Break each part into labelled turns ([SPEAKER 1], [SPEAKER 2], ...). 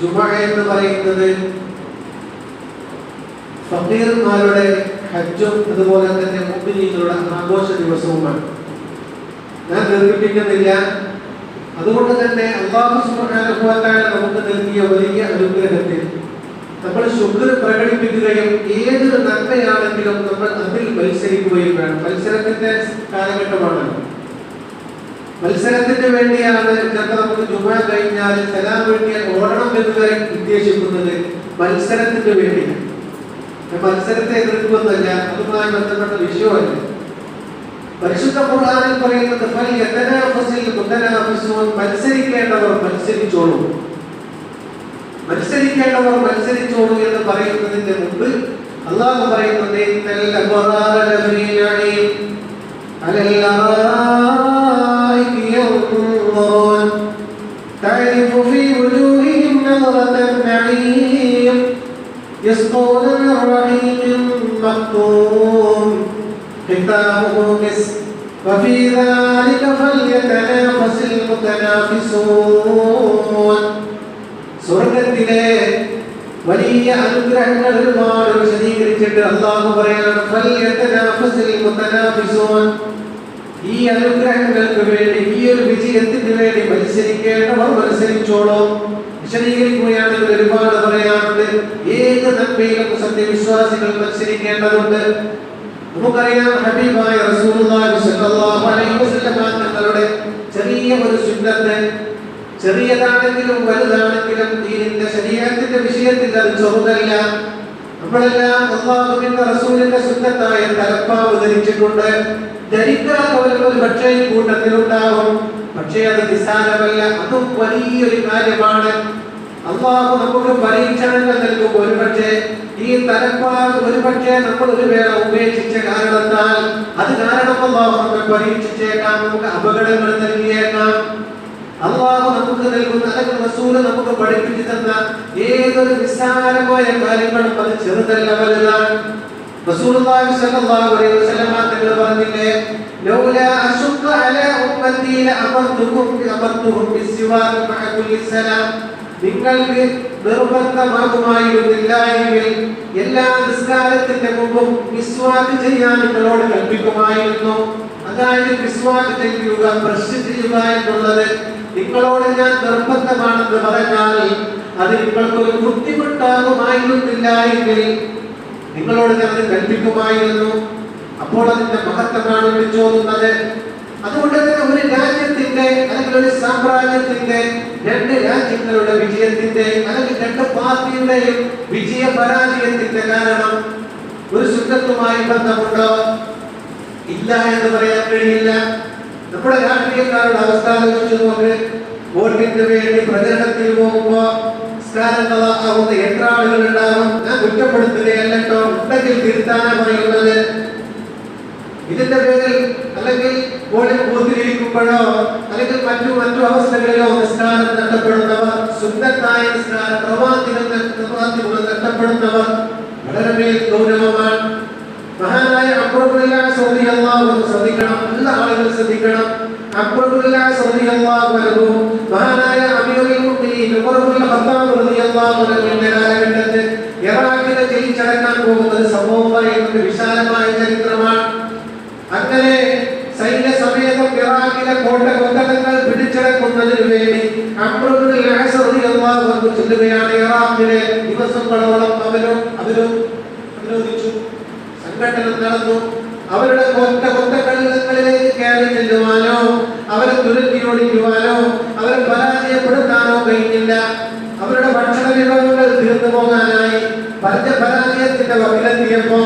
[SPEAKER 1] ജുമ എന്ന് പറയുന്നത് ഫക്കീർമാരുടെ ഹജ്ജും അതുപോലെ തന്നെ മുഗ്നീങ്ങളുടെ ആഘോഷ ദിവസവുമാണ്. ഞാൻ നിർമ്മിപ്പിക്കുന്നില്ല അതുകൊണ്ട് തന്നെ അള്ളാഹു സുബ്ഹാനഹുവതആല നമുക്ക് നൽകിയ വലിയ അനുഗ്രഹത്തിൽ നമ്മൾ ശുക്ർ പ്രകടിപ്പിക്കുകയും ഏതൊരു നന്മയാണെങ്കിലും നമ്മൾ അതിൽ മത്സരിക്കുകയും വേണം. മത്സരത്തിന്റെ കാലഘട്ടമാണ്. മത്സരത്തിന് വേണ്ടിയാണ് ചിലപ്പോൾ നമുക്ക് ജുമ കഴിഞ്ഞാൽ സലാം വേണ്ടി ഓടണം എന്ന് വരെ ഉദ്ദേശിക്കുന്നത് മത്സരത്തിന് വേണ്ടിയാണ്. മത്സരത്തെ എതിർക്കുമെന്നല്ല അതുമായി ബന്ധപ്പെട്ട വിഷയമല്ല. പരിശുദ്ധ ഖുർആനിൽ പറയുന്നത് മത്സരിക്കേണ്ടവർ മത്സരിച്ചോളൂ. മത്സരിക്കേണ്ടവർ മത്സരിച്ചോളൂ എന്ന് പറയുന്നതിന്റെ മുമ്പ് അള്ളാഹു പറയുന്നത് ينظرون تعرف في وجوههم نظرة النعيم يسقون من رحيق مختوم ختامه مسك وفي ذلك فليتنافس المتنافسون സ്വർഗത്തിലെ വലിയ അനുഗ്രഹങ്ങൾ വിശദീകരിച്ചിട്ട് അള്ളാഹു പറയണം ഈ അനുഗ്രഹങ്ങൾക്ക് വേണ്ടി ഈ ഒരു വിജയത്തിന് വേണ്ടി മത്സരിക്കേണ്ടവർ മത്സരിച്ചോളൂ വിശദീകരിക്കുകയാണെങ്കിൽ ഒരുപാട് പറയാറുണ്ട്. ഏത് നന്മയിലും സത്യവിശ്വാസികൾ മത്സരിക്കേണ്ടതുണ്ട് നമുക്കറിയാം ഹബീബായ റസൂലുള്ളാഹി സ്വല്ലല്ലാഹു അലൈഹി വസല്ലം തങ്ങളുടെ ചെറിയ ഒരു സുന്നത്ത് ചെറിയതാണെങ്കിലും വലുതാണെങ്കിലും ദീനിന്റെ ശരീരത്തിന്റെ വിഷയത്തിൽ അത് ചെറുതല്ല. നമ്മളെല്ലാം അള്ളാഹുവിന്റെ റസൂലിന്റെ സുന്നത്തായ തലപ്പാവ് ധരിച്ചിട്ടുണ്ട്. ധരിക്കാത്തവർ ഒരു പക്ഷേ പക്ഷേ അത് നിസ്സാരമല്ല. അതും വലിയൊരു കാര്യമാണ്. അള്ളാഹു നമുക്ക് പരീക്ഷണങ്ങൾ നൽകും ഒരുപക്ഷെ ഈ തലപ്പാൽ ഒരുപക്ഷെ നമ്മൾ ഒരു വേള ഉപേക്ഷിച്ച കാരണത്താൽ അത് കാരണം അള്ളാഹു നമ്മെ പരീക്ഷിച്ചേക്കാം നമുക്ക് അപകടങ്ങൾ നൽകിയേക്കാം. അള്ളാഹു നമുക്ക് നൽകുന്ന അല്ലെങ്കിൽ റസൂൽ നമുക്ക് പഠിപ്പിച്ചു തന്ന ഏതൊരു നിസ്സാരമായ കാര്യങ്ങളും അത് ചെറുതല്ല വലുതാണ് റസൂലുള്ളാഹി സ്വല്ലല്ലാഹു അലൈഹി വസല്ലം തങ്ങൾ ഉമ്മത്തി നിങ്ങൾക്ക് നിർബന്ധമാകുമായിരുന്നില്ല എല്ലാ മുമ്പും ചെയ്യാൻ നിങ്ങളോട് കൽപ്പിക്കുമായിരുന്നു. അതായത് ബ്രഷ് ചെയ്യുക എന്നുള്ളത് നിങ്ങളോട് ഞാൻ നിർബന്ധമാണെന്ന് പറഞ്ഞാൽ അത് നിങ്ങൾക്കൊരു ബുദ്ധിമുട്ടാകുമായിരുന്നില്ല എങ്കിൽ നിങ്ങളോട് ഞാൻ അത് കൽപ്പിക്കുമായിരുന്നു. അപ്പോൾ അതിന്റെ മഹത്വമാണ് വിളിച്ചോതുന്നത് അതുകൊണ്ട് തന്നെ ഒരു രാജ്യത്തിന്റെ അല്ലെങ്കിൽ ഒരു സാമ്രാജ്യത്തിന്റെ രണ്ട് രാജ്യങ്ങളുടെ വിജയത്തിന്റെ അല്ലെങ്കിൽ രണ്ട് പാർട്ടിയുടെയും വിജയ പരാജയത്തിന്റെ കാരണം ഒരു സുഖത്തുമായി ബന്ധമുണ്ടോ? ഇല്ല എന്ന് പറയാൻ കഴിയില്ല. നമ്മുടെ രാഷ്ട്രീയക്കാരുടെ അവസ്ഥ ആലോചിച്ച് നോക്ക് വോട്ടിന് വേണ്ടി പ്രചരണത്തിൽ പോകുമ്പോ ആവുന്ന എത്ര ആളുകൾ ഉണ്ടാവും ഞാൻ കുറ്റപ്പെടുത്തുകയല്ലോ ഉണ്ടെങ്കിൽ തിരുത്താനാ പറയുന്നത് ഇതിന്റെ പേരിൽ അല്ലെങ്കിൽ പോളിംഗ് ബൂത്തിലിരിക്കുമ്പോഴോ അല്ലെങ്കിൽ മറ്റു മറ്റു അവസ്ഥകളിലോ നിസ്കാരം നഷ്ടപ്പെടുന്നവർ സുന്ദരമായ നിസ്കാരം പ്രവാദികൾ പ്രവാദികൾ നഷ്ടപ്പെടുന്നവർ വളരെ മേൽ ഗൗരവമാണ് മഹാനായ അബ്ദുല്ലാഹ് റളിയല്ലാഹു അൻഹു ശ്രദ്ധിക്കണം എല്ലാ ആളുകളും ശ്രദ്ധിക്കണം. മഹാനായ കാലഘട്ടത്തിൽ ഇറാഖിനെ ജയിച്ചടക്കാൻ പോകുന്ന ഒരു സംഭവം പറയുന്നത് വിശാലമായ ചരിത്രമാണ്. അങ്ങനെ സൈന്യ സമേതം ഇറാഖിലെ കോട്ട കൊത്തളങ്ങൾ പിടിച്ചടക്കുന്നതിന് വേണ്ടി റളിയല്ലാഹു ചൊല്ലുകയാണ് ഇറാഖിലെ ദിവസങ്ങളോളം അവരും അവരും സംഘടന നടന്നു അവരുടെ കൊത്ത കൊത്തകളിലേക്ക് കയറി ചെല്ലുവാനോ അവരെ തുരത്തിയോടിക്കുവാനോ അവരെ പരാജയപ്പെടുത്താനോ കഴിഞ്ഞില്ല. അവരുടെ ഭക്ഷണ വിഭവങ്ങൾ തീർന്നു പോകാനായി പരജ പരാജയത്തിന്റെ വക്കിലെത്തിയപ്പോ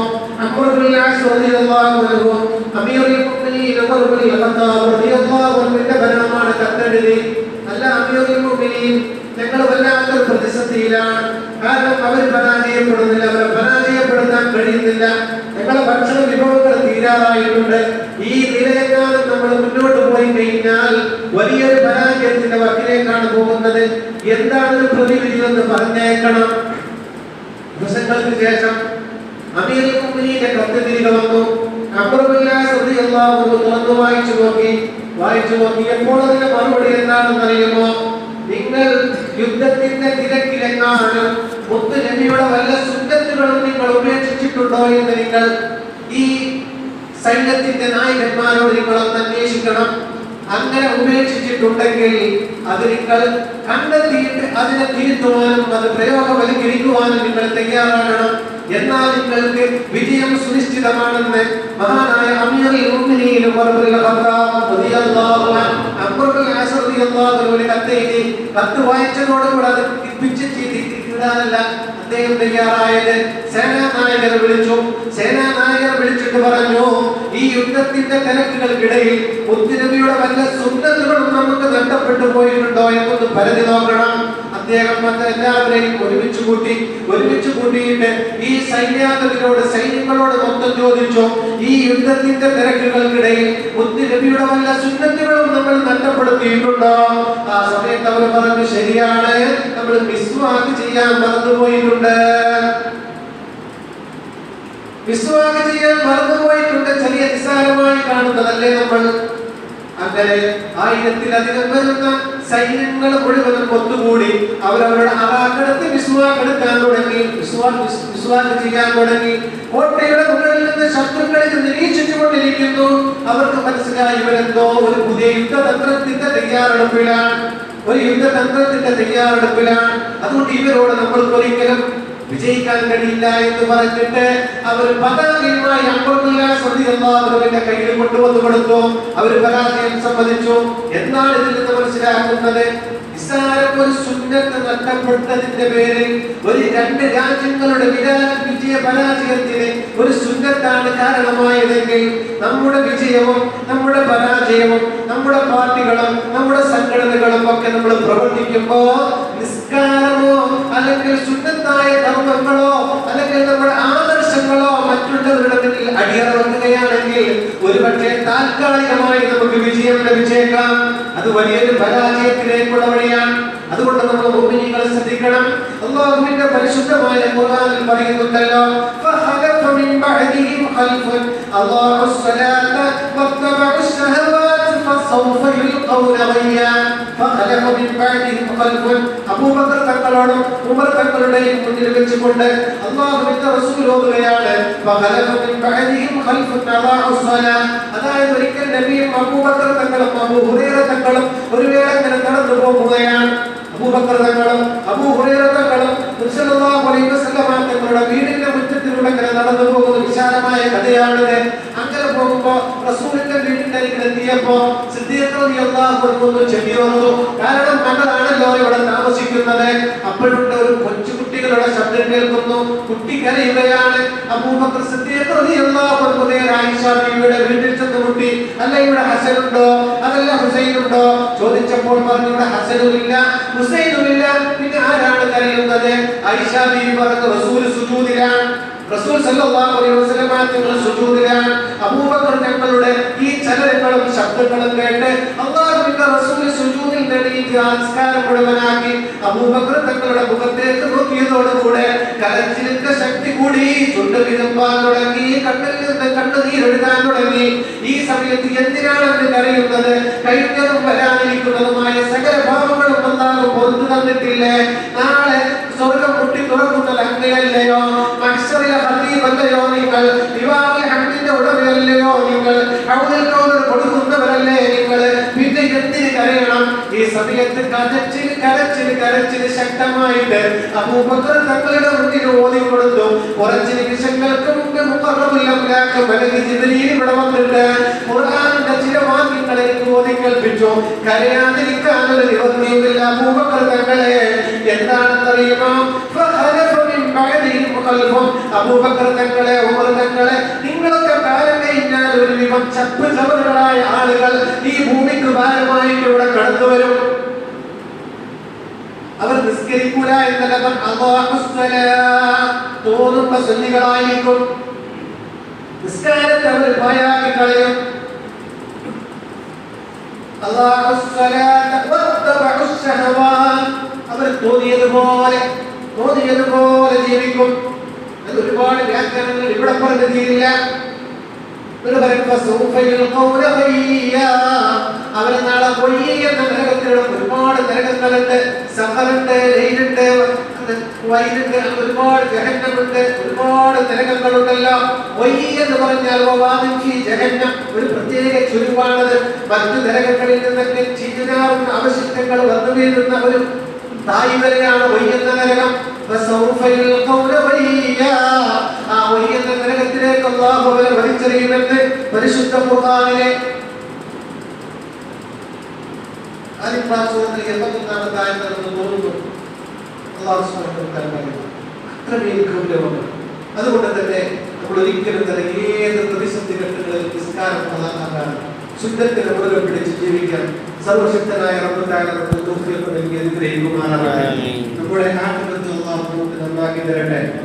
[SPEAKER 1] ഭരണമാണ് കത്തെഴുതി. അല്ല മുഅ്മിനീൻ ഞങ്ങൾ വല്ലാത്തൊരു പ്രതിസന്ധിയിലാണ്. കാരണം അവർ പരാജയപ്പെടുന്നില്ല അവരെ പരാജയപ്പെടുത്താൻ കഴിയുന്നില്ല. തീരാറായിട്ടുണ്ട് ഈ നിലയെക്കാളും നമ്മൾ മുന്നോട്ട് പോയി കഴിഞ്ഞാൽ വലിയൊരു പരാജയത്തിന്റെ വക്കിലേക്കാണ് പോകുന്നത്. എന്താണ് ഒരു പ്രതിവിധി എന്ന് പറഞ്ഞേക്കണം. ദിവസങ്ങൾക്ക് ശേഷം അമീർ മുഅ്മിനീന്റെ കത്ത് തിരികെ വന്നു തുറന്നു വായിച്ചു നോക്കി. വായിച്ചു നോക്കി. എപ്പോൾ അതിന്റെ മറുപടി എന്താണെന്ന് അറിയുമോ? നിങ്ങൾ യുദ്ധത്തിന്റെ തിരക്കിലെങ്ങാണ്? മുത്ത് നബിയുടെ വല്ല സുന്നത്തുകളും നിങ്ങൾ ഉപേക്ഷിച്ചിട്ടുണ്ടോ എന്ന് നിങ്ങൾ ഈ സൈന്യത്തിന്റെ നായകന്മാരോട് നിങ്ങളൊന്ന് അന്വേഷിക്കണം. അങ്ങനെ ഉപേക്ഷിച്ചിട്ടുണ്ടെങ്കിൽ അത് നിങ്ങൾ കണ്ടെത്തിയിട്ട് അതിനെ തിരുത്തുവാനും അത് പ്രയോഗവൽക്കരിക്കുവാനും നിങ്ങൾ തയ്യാറാകണം. എന്നാൽ നിങ്ങൾക്ക് വിജയം സുനിശ്ചിതമാണെന്ന് മഹാനായ കത്ത് വായിച്ചതോടുകൂടെ അത് ഇടാനല്ല അദ്ദേഹം തയ്യാറായത്. സേനാനായകർ വിളിച്ചു. സേനാനായകർ വിളിച്ചിട്ട് പറഞ്ഞു ഈ യുദ്ധത്തിന്റെ തിരക്കുകൾക്കിടയിൽ മുത്തുനബിയുടെ വല്ല സുന്ദരങ്ങളും നമുക്ക് നഷ്ടപ്പെട്ടു പോയിട്ടുണ്ടോ എന്നൊന്ന് പരതി നോക്കണം. അദ്ദേഹം മറ്റെല്ലാവരെയും ഒരുമിച്ച് കൂട്ടി ഒരുമിച്ച് കൂട്ടിയിട്ട് ഈ സൈന്യാധിപതിനോട് സൈന്യങ്ങളോട് മൊത്തം ചോദിച്ചു. ഈ യുദ്ധത്തിന്റെ തിരക്കുകൾക്കിടയിൽ മുത്തുനബിയുടെ വല്ല സുന്നത്തുകളും നമ്മൾ നഷ്ടപ്പെടുത്തിയിട്ടുണ്ടോ? ആ സമയത്ത് അവർ പറഞ്ഞു ശരിയാണ്. നമ്മൾ മിസ്വാക്ക് ചെയ്യാൻ മറന്നുപോയിട്ടുണ്ട്. മിസ്വാക്ക് ചെയ്യാൻ മറന്നുപോയിട്ടുണ്ട്. ചെറിയ നിസ്സാരമായി കാണുന്നതല്ലേ നമ്മൾ? അങ്ങനെ ആയിരത്തിലധികം വരുന്ന സൈന്യങ്ങൾ മുഴുവനും ഒത്തുകൂടി അവരവരുടെ അറാക്കടത്ത് വിശ്വാസെടുക്കാൻ തുടങ്ങി. വിശ്വാസം ചെയ്യാൻ തുടങ്ങി. കോട്ടയുടെ മുകളിൽ നിന്ന് ശത്രുക്കളിൽ നിരീക്ഷിച്ചു കൊണ്ടിരിക്കുന്നു അവർക്ക് മനസ്സിലായി ഇവരെന്തോ ഒരു പുതിയ യുദ്ധതന്ത്രത്തിന്റെ തയ്യാറെടുപ്പിലാണ്. ഒരു യുദ്ധതന്ത്രത്തിന്റെ തയ്യാറെടുപ്പിലാണ്. അതുകൊണ്ട് ഇവരോട് നമ്മൾക്ക് ഒരിക്കലും വിജയിക്കാൻ കഴിയില്ല എന്ന് പറഞ്ഞിട്ട് അവർ പതാകയുമായി അമ്പതുവിന്റെ കയ്യിൽ കൊണ്ടുവന്നു കൊടുത്തു. അവർ പരാജയം സമ്മതിച്ചു. എന്നാണ് ഇതിൽ നിന്ന് മനസ്സിലാക്കുന്നത്? ഒരു സുന്നത്ത് നഷ്ടപ്പെട്ടതിന്റെ പേരിൽ ഒരു രണ്ട് രാജ്യങ്ങളുടെ വിരാ വിജയ പരാജയത്തിന് ഒരു സുന്നത്താണ് കാരണമായതെങ്കിൽ നമ്മുടെ വിജയവും നമ്മുടെ പരാജയവും നമ്മുടെ പാർട്ടികളും നമ്മുടെ സംഘടനകളും ഒക്കെ നമ്മൾ പ്രവർത്തിക്കുമ്പോ നിസ്കാരമോ അല്ലെങ്കിൽ സുന്നത്തായ ധർമ്മങ്ങളോ അല്ലെങ്കിൽ നമ്മുടെ ആദർശങ്ങളോ മറ്റുള്ളവരുടെ മുന്നിൽ അടിയറവെക്കുകയാണെങ്കിൽ ഒരുപക്ഷെ താൽക്കാലികമായി നമുക്ക് വിജയം ലഭിച്ചേക്കാം അത് വലിയൊരു പരാജയത്തിലേക്കുള്ള വഴിയാണ് അതുകൊണ്ട് നമ്മൾ മുഅ്മിനീങ്ങളെ ശ്രദ്ധിക്കണം അല്ലാഹുവിന്റെ പരിശുദ്ധമായ ഖുർആനിൽ പറയുന്നുണ്ടല്ലോ ഫഖലഫ മിൻ ബഅദിഹിം ഖൽഫുൻ അല്ലാഹു സ്വലാത്ത വത്തബഉ الشهوات فسوف يلقون غيا فخلف من بعدهم خلف അബൂബക്കർ തങ്ങളോടും ഉമർ തങ്ങളുടെയും മുന്നിൽ വെച്ചുകൊണ്ട് അല്ലാഹുവിന്റെ റസൂൽ ഓതുകയാണ് فخلف من بعدهم خلف أضاعوا الصلاة അതായത് ഒരിക്കൽ നബിയും അബൂബക്കർ തങ്ങളും അബൂ ഹുറൈറ തങ്ങളും ഒരു വേള ഇങ്ങനെ നടന്നു പോകുകയാണ് അബൂബക്കർ തങ്ങളും അബൂ ഹുറൈറ തങ്ങളും സല്ലല്ലാഹു അലൈഹി വസല്ലമ തങ്ങളുടെ വീടിന്റെ മുറ്റത്തിലൂടെ ഇങ്ങനെ നടന്നു പോകുന്ന വിശാലമായ കഥയാണിത് എത്തിയപ്പോ ഓർത്തു കാരണം ഞങ്ങളാണല്ലോ ഇവിടെ താമസിക്കുന്നത്. അപ്പോഴുണ്ട് ഒരു കൊച്ചു കുട്ടികളുടെ ശബ്ദം കേൾക്കുന്നു. കുട്ടി കരയുകയാണ് അബൂബക്കർ വീട്ടിൽ ചെന്ന് കുട്ടി അല്ല ഇവിടെ ഹസനുണ്ടോ? അതല്ല ഹുസൈനുണ്ടോ? ചോദിച്ചപ്പോൾ പറഞ്ഞു ഇവിടെ ഹസനും ഇല്ല ഹുസൈനും ഇല്ല പിന്നെ ആരാണ് കരയുന്നത്? ആയിഷ ബീവി പറഞ്ഞു റസൂൽ റസൂൽ സല്ലല്ലാഹു അലൈഹി വസല്ലമ തങ്ങൾ സുജൂദിലാണ് അബൂബക്കർ തങ്ങളുടെ ഈ ചലനങ്ങളും ശബ്ദങ്ങളും കേട്ട് അല്ലാഹുവിന്റെ റസൂൽ സുജൂദിൽ എണീറ്റ് ആസ്കാരം മുഴുവനാക്കി അബൂബക്കർ തങ്ങളുടെ മുഖത്തേക്ക് നോക്കിയതോടുകൂടെ കരച്ചിലിന്റെ ശക്തി കൂടി ചുണ്ട് വിരുമ്പാൻ തുടങ്ങി കണ്ണിൽ നിന്ന് കണ്ണുനീരൊഴുകാൻ തുടങ്ങി. ഈ സമയത്ത് എന്തിനാണ് അവന് കരയുന്നത്? കഴിഞ്ഞതും വരാനിരിക്കുന്നതുമായ സകല ഭാവങ്ങളും വന്നാലും പുറത്തു തന്നിട്ടില്ലേ? നാളെ സ്വർഗം മുട്ടി തുറക്കുന്നത് കരച്ചിൽ കരച്ചിൽ കരച്ചിൽ ശക്തമായിട്ട് അബൂബക്കർ തങ്ങളുടെ മുന്നിൽ ഓതി കൊടുത്തു. കുറച്ച് നിമിഷങ്ങൾക്ക് മുമ്പ് മുഖറബുല്ലംലാക്ക് അല്ലെങ്കിൽ ജിബ്രീൽ ഇവിടെ വന്നിട്ട് ഖുർആാനിന്റെ ചില വാക്യങ്ങളെ എനിക്ക് ഓതി കരയാതിരിക്കാനുള്ള കരയാതിരിക്കാനൊരു നിവൃത്തിയുമില്ല അബൂബക്കർ തങ്ങളെ. എന്താണെന്നറിയുമോ അബൂബക്കർ ഒരു ആളുകൾ ഈ ഭൂമിക്ക് ഭാരമായിട്ട് ഇവിടെ കടന്നു വരും നിസ്കരിക്കൂല എന്നല്ല അവർ അല്ലാഹുസ്സലാ തോന്നുമ്പോ സുന്നികളായിരിക്കും നിസ്കാരത്തെ അവർ ഭയാക്കി കളയും. അവർ തോന്നിയതുപോലെ തോന്നിയതുപോലെ ജീവിക്കും. അത് ഒരുപാട് വ്യാഖ്യാനങ്ങൾ ഇവിടെ പറഞ്ഞു തീരില്ല അവരെ നാളെ കൊയ്യ നരകത്തിലും ഒരുപാട് നരകങ്ങളുണ്ട് സഫലുണ്ട് ലൈനുണ്ട് ഒരുപാട് ജഹന്നമുണ്ട് ഒരുപാട് നരകങ്ങളുണ്ടല്ലോ. വൈ എന്ന് പറഞ്ഞാൽ ജഹന്നം ഒരു പ്രത്യേക ചുരുവാണത്. മറ്റു നരകങ്ങളിൽ നിന്നൊക്കെ ചിരുനാറുന്ന അവശിഷ്ടങ്ങൾ വന്നു വീഴുന്ന ഒരു തായ് വരെയാണ് വൈ എന്ന നരകം. ആ എന്ന നരകത്തിലേക്ക് അള്ളാഹു അവരെ വലിച്ചെറിയുമെന്ന് പരിശുദ്ധ ഖുർആനിലെ ആദിപ്രാസൂറിന് എൺപത്തൊന്നാമത്തെ ആയത്തിലെന്ന് തോന്നുന്നു അള്ളാഹു. അത്രമേൽ ഗൗരവമാണ് അതുകൊണ്ട് തന്നെ നമ്മൾ ഒരിക്കലും തന്നെ ഏത് പ്രതിസന്ധി ഘട്ടങ്ങളിൽ നിസ്കാരം പ്രധാനമാണ് ശുദ്ധത്തിന് മുറുകെ പിടിച്ച് ജീവിക്കാൻ സർവശക്തനായ തൗഫീഖ് നൽകി അനുഗ്രഹിക്കുമാറാകട്ടെ
[SPEAKER 2] ആമീൻ.
[SPEAKER 1] നമ്മുടെ നാട്ടിലത്തെ അള്ളാഹു നമുക്ക് നന്നാക്കി തരട്ടെ